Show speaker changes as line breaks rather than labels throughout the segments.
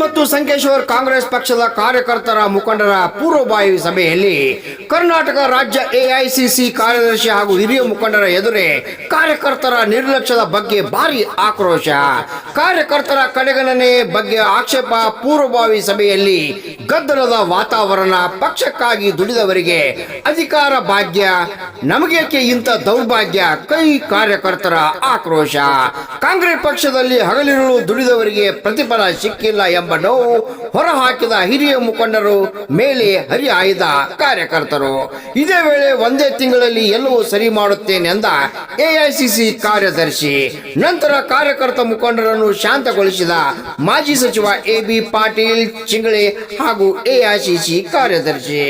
ಮತ್ತು ಸಂಕೇಶ್ವರ್ ಕಾಂಗ್ರೆಸ್ ಪಕ್ಷದ ಕಾರ್ಯಕರ್ತರ ಮುಖಂಡರ ಪೂರ್ವಭಾವಿ ಸಭೆಯಲ್ಲಿ ಕರ್ನಾಟಕ ರಾಜ್ಯ ಎಐಸಿಸಿ ಕಾರ್ಯದರ್ಶಿ ಹಾಗೂ ಹಿರಿಯ ಮುಖಂಡರ ಎದುರೇ ಕಾರ್ಯಕರ್ತರ ನಿರ್ಲಕ್ಷ್ಯದ ಬಗ್ಗೆ ಭಾರಿ ಆಕ್ರೋಶ. ಕಾರ್ಯಕರ್ತರ ಕಡೆಗಣನೆ ಬಗ್ಗೆ ಆಕ್ಷೇಪ ಪೂರ್ವಭಾವಿ ಸಭೆಯಲ್ಲಿ ಗದ್ದಲದ ವಾತಾವರಣ, ಪಕ್ಷಕ್ಕಾಗಿ ದುಡಿದವರಿಗೆ ಅಧಿಕಾರ ಭಾಗ್ಯ, ನಮಗೇಕೆ ಇಂಥ ದೌರ್ಭಾಗ್ಯ? ಕೈ ಕಾರ್ಯಕರ್ತರ ಆಕ್ರೋಶ. ಕಾಂಗ್ರೆಸ್ ಪಕ್ಷದಲ್ಲಿ ಹಗಲಿರುಳು ದುಡಿದವರಿಗೆ ಪ್ರತಿಫಲ ಸಿಕ್ಕಿಲ್ಲ ಎಂಬ ನೋವು ಹೊರಹಾಕಿದ ಹಿರಿಯ ಮುಖಂಡರು ಮೇಲೆ ಹರಿಹಾಯ್ದ ಕಾರ್ಯಕರ್ತರು. ಇದೇ ವೇಳೆ ಒಂದೇ ತಿಂಗಳಲ್ಲಿ ಎಲ್ಲವೂ ಸರಿ ಮಾಡುತ್ತೇನೆಂದ ಎಐಸಿಸಿ ಕಾರ್ಯದರ್ಶಿ. ನಂತರ ಕಾರ್ಯಕರ್ತ ಮುಖಂಡರನ್ನು ಶಾಂತಗೊಳಿಸಿದ ಮಾಜಿ ಸಚಿವ ಎ ಬಿ ಪಾಟೀಲ್ ಚಿಂಗಳೆ ಹಾಗೂ ಎಐಸಿಸಿ ಕಾರ್ಯದರ್ಶಿ.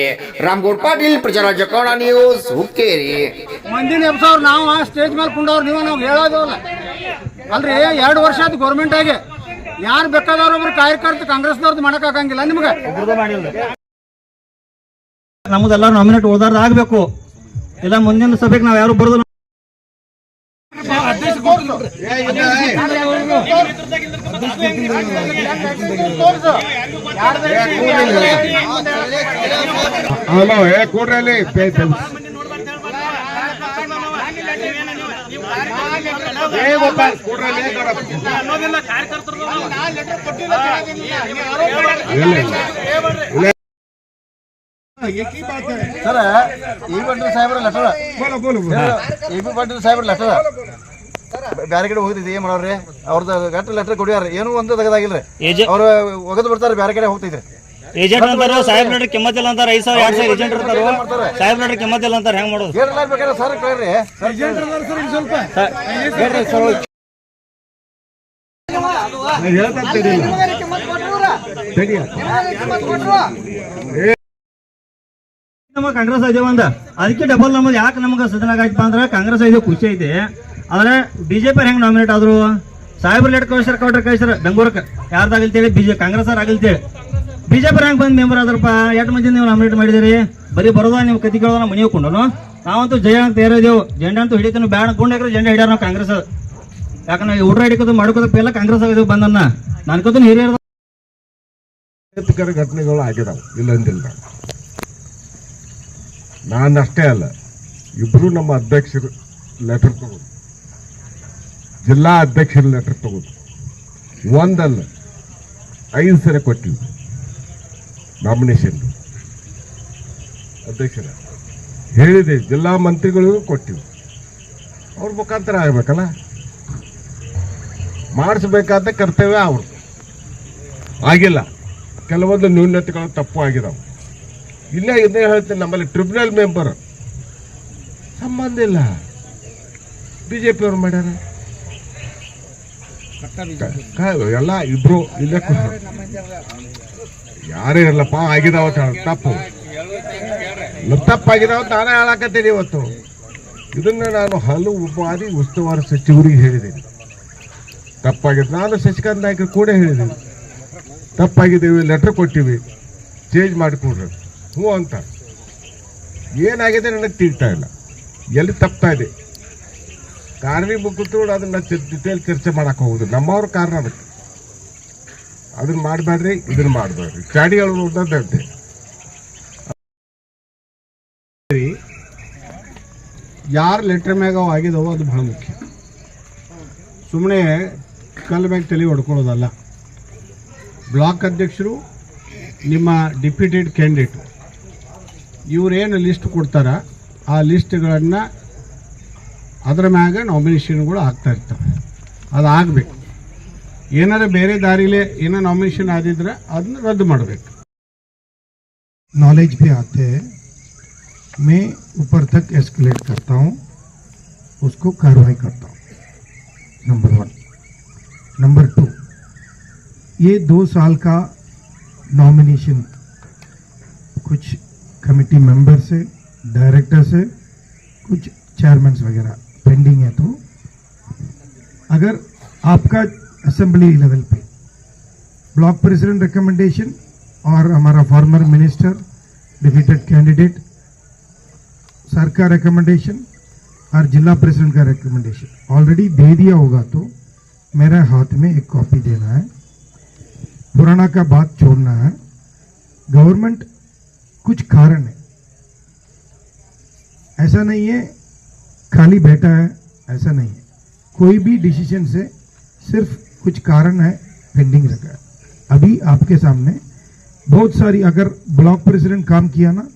ರಾಮ್ಗೌಡ್ ಪಾಟೀಲ್ ಪ್ರಜಾರಾಜ್ಯ ಕನ್ನಡ ನ್ಯೂಸ್ ಹುಕ್ಕೇರಿ.
ಮಂದಿನ ನಾವು ಸ್ಟೇಜ್ ಮೇಲೆ ಕುಂಡವ್ರು, ನೀವು ನಾವು ಹೇಳೋದಿಲ್ಲ ಅಲ್ರಿ, ಎರಡು ವರ್ಷ ಆಯ್ತು ಗೌರ್ಮೆಂಟ್ ಆಗಿ. ಯಾರು ಬೇಕಾದವ್ರು ಒಬ್ರು ಕಾರ್ಯಕರ್ತ ಕಾಂಗ್ರೆಸ್ನವ್ರದ್ದು ಮಾಡಕ್ ಆಗಂಗಿಲ್ಲ ನಿಮ್ಗೆ?
ನಮ್ದೆಲ್ಲ ನಾಮಿನೇಟ್ ಓದಾರ್ದ ಆಗ್ಬೇಕು. ಇಲ್ಲ ಮುಂದಿನ ಸಭೆಗೆ ನಾವ್ ಯಾರು ಬರ್ದು
ಹಲೋ
ಸರ್ ಈ ಸಾಹೇಬ್ರ ಲೆಟರ್
ಬೋಲು, ಬೋಲು, ಬೋಲು.
ಇ ಬಿ ಪಾಟೀಲ್ ಸಾಹೇಬ್ರ ಲೆಟರ್ ಬ್ಯಾರೆ ಕಡೆ ಹೋಗ್ತಿದ್ದೆ ಏನ್ ಮಾಡೋರ್ರಿ? ಅವ್ರದ್ದು ಗಟ್ಟ ಲೆಟರ್ ಕೊಡ್ಯಾರ ಏನು ಒಂದು ತೆಗದಾಗಿಲ್ರಿ. ಅವ್ರು ಒಗದು ಬಿಡ್ತಾರೆ ಬ್ಯಾರೆ ಕಡೆ ಹೋಗ್ತಿದ್ರಿ.
ಏಜೆಂಟ್ ಅಂತಾರ ಸಾಹೇಬ್ ನಡ್ರಿ ಕೆಮ್ಮತ್ತಿಲ್ಲ ಅಂತಾರ ಐದ್ ಸಾವಿರ ಎರಡ್ ಸಾವಿರ ಏಜೆಂಟ್ ಇರ್ತಾರ ಸಾಹೇಬ್ ಕಿಮ್ಮತ್ ಕೆಮ್ಮತ್ತಿಲ್ಲ ಅಂತಾರ ಹೆಂಗ್ ಮಾಡೋದು?
ಸರ್ ಕೇಳ್ರಿ. ಸ್ವಲ್ಪ.
ನಮ್ಮ ಕಾಂಗ್ರೆಸ್ ಐದೇ ಒಂದ ಅದಕ್ಕೆ ಡಬಲ್ ನಮ್ಮದು ಯಾಕೆ ನಮ್ಗೆ ಸದನ ಆಯ್ತಪ್ಪ ಅಂದ್ರೆ ಕಾಂಗ್ರೆಸ್ ಐದು ಖುಷಿ ಐತಿ. ಆದ್ರೆ ಬಿಜೆಪಿ ಹೆಂಗ್ ನಾಮಿನೇಟ್ ಆದ್ರು? ಸಾಹೇಬ್ರ ಲೇಟ್ ಕಳಿಸ್ಯಾರ ಕೌಟ್ರ ಕಳಿಸ್ಯಾರ. ಬೆಂಗಳೂರಕ್ಕೆ ಯಾರ್ದಾಗಲ್ತೇಳಿ ಬಿಜೆ ಕಾಂಗ್ರೆಸ್ ಅವ್ರ ಆಗಿಲ್ತೇಳಿ ಬಿಜೆಪಿ ರ್ಯಾಂಕ್ ಬಂದ್ ಮೆಂಬರ್ ಆದ್ರಪ್ಪ, ಎಷ್ಟು ಮಂದಿ ನೀವು ನಾಮಿನೇಟ್ ಮಾಡಿದಿರಿ ಬರೀ ಬರೋದ ನೀವು ಕತಿ ಕೇಳೋದ ಮನೆ ಹೋಗ್ಕೊಂಡು ನಾವಂತೂ ಜಯ ಅಂತ ತಯಾರಿದೇವು ಜೆಂಡಾ ಅಂತೂ ಹಿಡಿತೀವಿ ಬ್ಯಾಡ ಗುಂಡ್ ಜೆಂಡಾ ಹಿಡಿಯಾರ ನಾವು ಕಾಂಗ್ರೆಸ್. ಯಾಕಂದ್ರೆ ಊಟ ಹಿಡಿಕೋದು ಮಾಡ್ಕೋದಕ್ಕೆ ಎಲ್ಲ ಕಾಂಗ್ರೆಸ್ ಆಗಿದ್ವು ಬಂದನ್ನ. ನನ್ಕೋದು ಹಿರಿಯರ
ಘಟನೆಗಳು ಆಗಿದಾವ, ಇಲ್ಲ ಅಂದಿಲ್ಲ. ನಾನು ಅಷ್ಟೇ ಅಲ್ಲ, ಇಬ್ರು ನಮ್ಮ ಅಧ್ಯಕ್ಷರು ಲೆಟರ್ ತಗೋದು ಜಿಲ್ಲಾ ಅಧ್ಯಕ್ಷರ ಲೆಟರ್ ತಗೋದು ಒಂದಲ್ಲ, ಐದು ಸರಿ ಕೊಟ್ಟಿವಿ ನಾಮಿನೇಷನ್ ಅಧ್ಯಕ್ಷರ ಹೇಳಿದೆ, ಜಿಲ್ಲಾ ಮಂತ್ರಿಗಳಿಗೂ ಕೊಟ್ಟಿವಿ. ಅವ್ರ ಮುಖಾಂತರ ಆಗಬೇಕಲ್ಲ? ಮಾಡಿಸ್ಬೇಕಾದ ಕರ್ತವ್ಯ ಅವರು ಆಗಿಲ್ಲ. ಕೆಲವೊಂದು ನ್ಯೂನತೆಗಳು ತಪ್ಪು ಆಗಿದಾವೆ. ಇಲ್ಲೇ ಇದನ್ನೇ ಹೇಳ್ತೀನಿ, ನಮ್ಮಲ್ಲಿ ಟ್ರಿಬ್ಯುನಲ್ ಮೆಂಬರ್ ಸಂಬಂಧ ಇಲ್ಲ. ಬಿಜೆಪಿ ಅವ್ರು ಮಾಡ್ಯಾರ? ಕ- ಎಲ್ಲ ಇಬ್ರು ಇಲ್ಲೇ. ಯಾರೇ ಇರಲ್ಲಪ್ಪ ಆಗಿದಾವ ತಪ್ಪು. ತಪ್ಪಾಗಿದಾವ ನಾನೇ ಹೇಳಕತ್ತೀನಿ ಇವತ್ತು. ಇದನ್ನ ನಾನು ಹಲವು ಬಾರಿ ಉಸ್ತುವಾರಿ ಸಚಿವರಿಗೆ ಹೇಳಿದ್ದೀನಿ. ತಪ್ಪಾಗಿದೆ ನಾನು ಶಶಿಕಾಂತ್ ನಾಯ್ಕರು ಕೂಡ ಹೇಳಿದ್ದೀನಿ. ತಪ್ಪಾಗಿದ್ದೀವಿ ಲೆಟರ್ ಕೊಟ್ಟಿವಿ. ಚೇಂಜ್ ಮಾಡಿಕೊಡ್ರಿ. ಹ್ಞೂ ಅಂತ. ಏನಾಗಿದೆ ನನಗೆ ತಿಳ್ತಾ ಇಲ್ಲ. ಎಲ್ಲಿ ತಪ್ತಾ ಇದೆ? ಕಾರಣಿ ಮುಖತೋಡು ಅದನ್ನ ಡಿಟೇಲ್ ಚರ್ಚೆ ಮಾಡಕ್ಕೆ ಹೋಗುದು. ನಮ್ಮವ್ರ ಕಾರಣ ಅದಕ್ಕೆ ಅದನ್ನ ಮಾಡಬೇಡ್ರಿ, ಇದನ್ನ ಮಾಡಬೇಡ್ರಿ. ಅಂತ ಹೇಳ್ತೇವೆ
ಯಾರು ಲೆಟ್ರ್ ಮ್ಯಾಗ ಅವು ಆಗಿದಾವೋ ಅದು ಬಹಳ ಮುಖ್ಯ. ಸುಮ್ಮನೆ ಕಲ್ ಮ್ಯಾಗ ತಲೆ ಹೊಡ್ಕೊಳ್ಳೋದಲ್ಲ. ಬ್ಲಾಕ್ ಅಧ್ಯಕ್ಷರು, ನಿಮ್ಮ ಡಿಪ್ಯೂಟೆಡ್ ಕ್ಯಾಂಡಿಡೇಟು. ಇವರೇನು ಲಿಸ್ಟ್ ಕೊಡ್ತಾರ, ಆ ಲಿಸ್ಟ್ಗಳನ್ನು ಅದರ ಮ್ಯಾಗ ನಾಮಿನೇಷನ್ಗಳು ಆಗ್ತಾ ಇರ್ತವೆ ಅದು ಆಗಬೇಕು ಏನಾರ ಬೇರೆ ದಾರಿಲೇ ಏನೋ ನಾಮಿನೇಷನ್ ಆದಿದ್ರೆ ಅದನ್ನ ರದ್ದು ಮಾಡಬೇಕು
नॉलेज भी आते हैं मैं ऊपर तक एस्केलेट करता हूँ उसको कार्रवाई करता हूँ नंबर वन नंबर टू ये दो साल का नॉमिनेशन कुछ कमेटी मेंबर से डायरेक्टर से कुछ चेयरमैन वगैरह पेंडिंग है तो अगर आपका असेंबली लेवल पे ब्लॉक प्रेसिडेंट रिकमेंडेशन और हमारा former minister defeated candidate sir का रिकमेंडेशन और जिला प्रेसिडेंट का रिकमेंडेशन ऑलरेडी दे दिया होगा तो मेरे हाथ में एक कॉपी देना है। पुराना का बात छोड़ना है। गवर्नमेंट कुछ कारण है। ऐसा नहीं है खाली बैठा है, ऐसा नहीं है। कोई भी डिसीज़न से सिर्फ़ कुछ कारण है पेंडिंग रखा है। अभी आपके सामने बहुत सारी, अगर ब्लॉक प्रेसिडेंट काम किया ना